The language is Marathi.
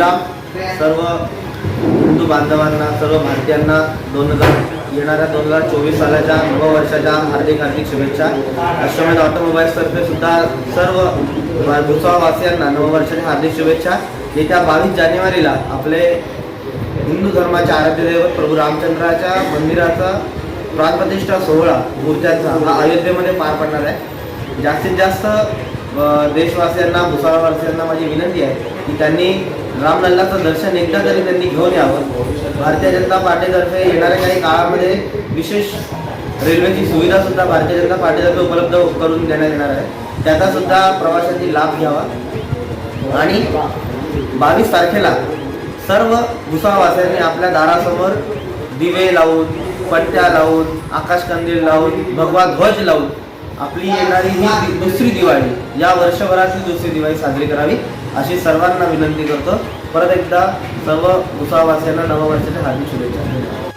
श्रीराम सर्व हिंदू बांधवांना सर्व भारतीयांना दोन हजार येणाऱ्या दोन हजार चोवीस सालाच्या नववर्षाच्या हार्दिक हार्दिक शुभेच्छा. अश्वमेध ऑटोमोबाईल्सतर्फे सुद्धा सर्व भुसावासियांना नववर्षाच्या हार्दिक शुभेच्छा. येत्या बावीस जानेवारीला आपले हिंदू धर्माचे आराध्य दैवत प्रभू रामचंद्राच्या मंदिराचा प्राणप्रतिष्ठा सोहळा मूर्त्यांचा हा अयोध्येमध्ये पार पडणार आहे. जास्तीत जास्त देशवासियांना भुसावळवासियांना माझी विनंती आहे की त्यांनी रामलल्लाचं दर्शन एकदा तरी त्यांनी घेऊन यावं. भारतीय जनता पार्टीतर्फे येणाऱ्या काही काळामध्ये विशेष रेल्वेची सुविधा सुद्धा भारतीय जनता पार्टीतर्फे उपलब्ध करून देण्यात येणार आहे. त्याचा सुद्धा प्रवाशांनी लाभ घ्यावा. आणि बावीस तारखेला सर्व भुसावासियांनी आपल्या दारासमोर दिवे लावून पट्ट्या लावून आकाशकंदील लावून भगवा ध्वज लावून आपली येणारी ही दुसरी दिवाळी. या वर्षभरातली दुसरी दिवाळी साजरी करावी अशी सर्वांना विनंती करतो. परत एकदा सर्व भुसावासियांना नववर्षाच्या हार्दिक शुभेच्छा.